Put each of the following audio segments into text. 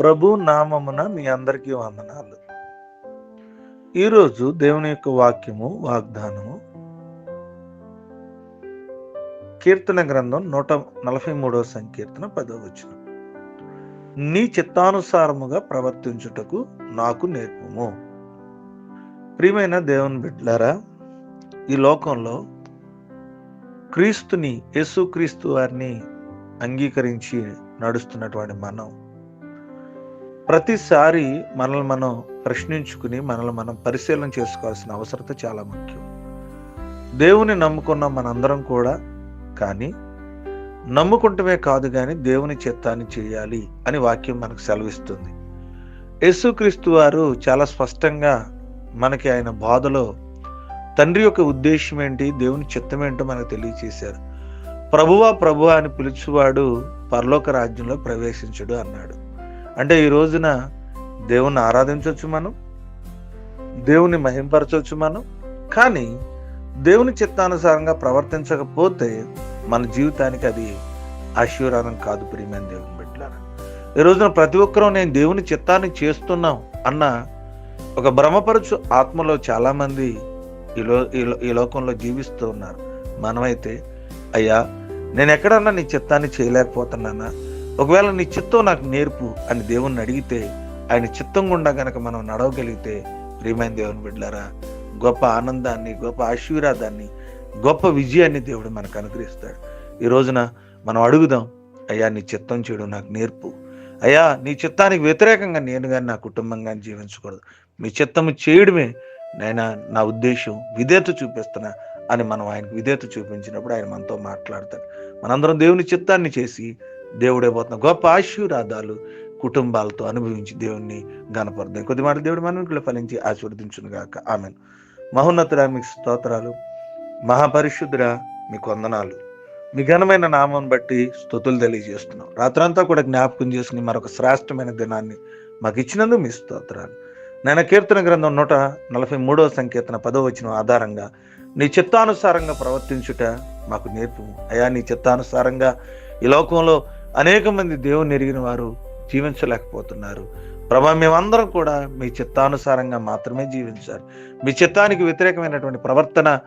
ప్రభు నామమున మీ అందరికీ వందనాలు. ఈరోజు దేవుని యొక్క వాక్యము వాగ్దానము కీర్తన గ్రంథం నూట నలభై మూడవ సంకీర్తన పదవ వచనం. నీ చిత్తానుసారముగా ప్రవర్తించుటకు నాకు నేర్పము. ప్రియమైన దేవుని బిడ్డలారా ఈ లోకంలో క్రీస్తుని యేసుక్రీస్తు వారిని అంగీకరించి నడుస్తున్నటువంటి మనం ప్రతిసారి మనల్ని మనం ప్రశ్నించుకుని మనల్ని మనం పరిశీలన చేసుకోవాల్సిన అవసరత చాలా ముఖ్యం. దేవుని నమ్ముకున్న మనందరం కూడా కానీ నమ్ముకుంటమే కాదు కానీ దేవుని చిత్తాన్ని చేయాలి అని వాక్యం మనకు సెలవిస్తుంది. యేసుక్రీస్తు వారు చాలా స్పష్టంగా మనకి ఆయన బాధలో తండ్రి యొక్క ఉద్దేశం ఏంటి దేవుని చిత్తం ఏంటో మనకు తెలియచేశారు. ప్రభువా ప్రభువా అని పిలుచువాడు పరలోక రాజ్యంలో ప్రవేశించడు అన్నాడు. అంటే ఈ రోజున దేవుణ్ణి ఆరాధించవచ్చు మనం దేవుని మహింపరచవచ్చు మనం కానీ దేవుని చిత్తానుసారంగా ప్రవర్తించకపోతే మన జీవితానికి అది ఆశీర్వాదం కాదు ప్రియమైన దేవుని బిడ్డలారా. ఈ రోజున ప్రతి ఒక్కరూ నేను దేవుని చిత్తాన్ని చేస్తున్నాం అన్న ఒక భ్రమపరచు ఆత్మలో చాలామంది ఈలో ఈ ఈ లోకంలో జీవిస్తూ ఉన్నారు. మనమైతే అయ్యా నేను ఎక్కడన్నా నీ చిత్తాన్ని చేయలేకపోతున్నానా? ఒకవేళ నీ చిత్తం నాకు నేర్పు అని దేవుణ్ణి అడిగితే ఆయన చిత్తం గుండా కనుక మనం నడవగలిగితే ప్రియమైన దేవుని బిడ్డలారా గొప్ప ఆనందాన్ని గొప్ప ఆశీర్వాదాన్ని గొప్ప విజయాన్ని దేవుడు మనకు అనుగ్రహిస్తాడు. ఈ రోజున మనం అడుగుదాం అయ్యా నీ చిత్తం చేయడం నాకు నేర్పు. అయ్యా నీ చిత్తానికి వ్యతిరేకంగా నేను కానీ నా కుటుంబం కానీ జీవించకూడదు. మీ చిత్తము చేయడమే నైనా నా ఉద్దేశం. విధేత చూపిస్తున్నా అని మనం ఆయనకు విధేత చూపించినప్పుడు ఆయన మనతో మాట్లాడతాడు. మనందరం దేవుని చిత్తాన్ని చేసి దేవుడైపోతున్న గొప్ప ఆశీర్వాదాలు కుటుంబాలతో అనుభవించి దేవుణ్ణి గనపడదాం కొద్ది మాటలు దేవుడు మన ఫలించి ఆశీర్వదించును గాక ఆమెను. మహోన్నతుడ మీకు స్తోత్రాలు. మహాపరిశుద్ధుడ మీకు వందనాలు. మీ ఘనమైన నామం బట్టి స్థుతులు తెలియజేస్తున్నాం. రాత్రంతా కూడా జ్ఞాపకం చేసుకుని మరొక శ్రేష్టమైన దినాన్ని మాకు ఇచ్చినందుకు మీ స్తోత్రాలు. నేను కీర్తన గ్రంథం నూట నలభై మూడవ సంకీర్తన పదవ వచనం ఆధారంగా నీ చిత్తానుసారంగా ప్రవర్తించుట మాకు నేర్పు. అయా నీ చిత్తానుసారంగా ఈ లోకంలో అనేక మంది దేవుని ఎరిగిన వారు జీవించలేకపోతున్నారు. ప్రభా మేమందరం కూడా మీ చిత్తానుసారంగా మాత్రమే జీవించాలి. మీ చిత్తానికి వ్యతిరేకమైనటువంటి ప్రవర్తన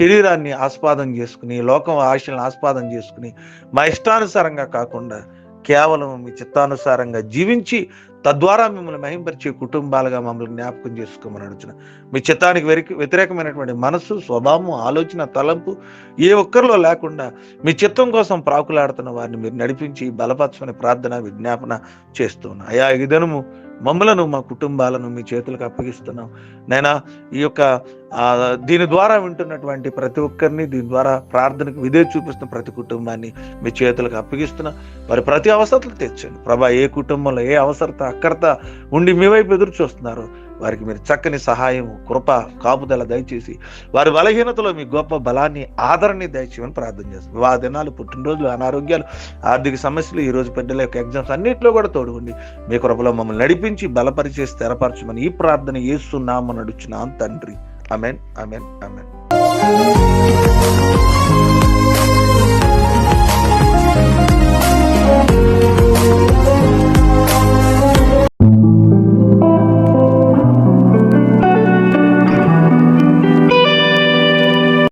శరీరాన్ని ఆస్పాదం చేసుకుని లోకం ఆశలను ఆస్పాదం చేసుకుని మా ఇష్టానుసారంగా కాకుండా కేవలం మీ చిత్తానుసారంగా జీవించి తద్వారా మిమ్మల్ని మహింపరిచే కుటుంబాలుగా మమ్మల్ని జ్ఞాపకం చేసుకోమని అడుగుతున్నా. మీ చిత్తానికి వెరికి వ్యతిరేకమైనటువంటి మనసు స్వభావం ఆలోచన తలంపు ఏ ఒక్కరిలో లేకుండా మీ చిత్తం కోసం ప్రాకులాడుతున్న వారిని మీరు నడిపించి బలపరచమని ప్రార్థన విజ్ఞాపన చేస్తున్నా అయా ఈ దినము మమ్మలను మా కుటుంబాలను మీ చేతులకు అప్పగిస్తున్నాం. నైనా ఈ యొక్క దీని ద్వారా వింటున్నటువంటి ప్రతి ఒక్కరిని దీని ద్వారా ప్రార్థనకు విధే చూపిస్తున్న ప్రతి కుటుంబాన్ని మీ చేతులకు అప్పగిస్తున్నా. మరి ప్రతి అవసరతలు తెచ్చండి ప్రభా ఏ కుటుంబంలో ఏ అవసరత అక్కడత ఉండి మీ వైపు ఎదురు చూస్తున్నారో వారికి మీరు చక్కని సహాయం కృప కాపుదల దయచేసి వారి బలహీనతలో మీ గొప్ప బలాన్ని ఆదరణని దయచేయమని ప్రార్థన చేస్తాం. వివాహ దినాలు పుట్టినరోజులు అనారోగ్యాలు ఆర్థిక సమస్యలు ఈ రోజు యొక్క ఎగ్జామ్స్ అన్నింటిలో కూడా తోడుగుండి మీ కృపలో మమ్మల్ని నడిపించి బలపరిచే స్థిరపరచమని ఈ ప్రార్థన ఏస్తున్నామని నడుచున్నాం తండ్రి. Amen amen amen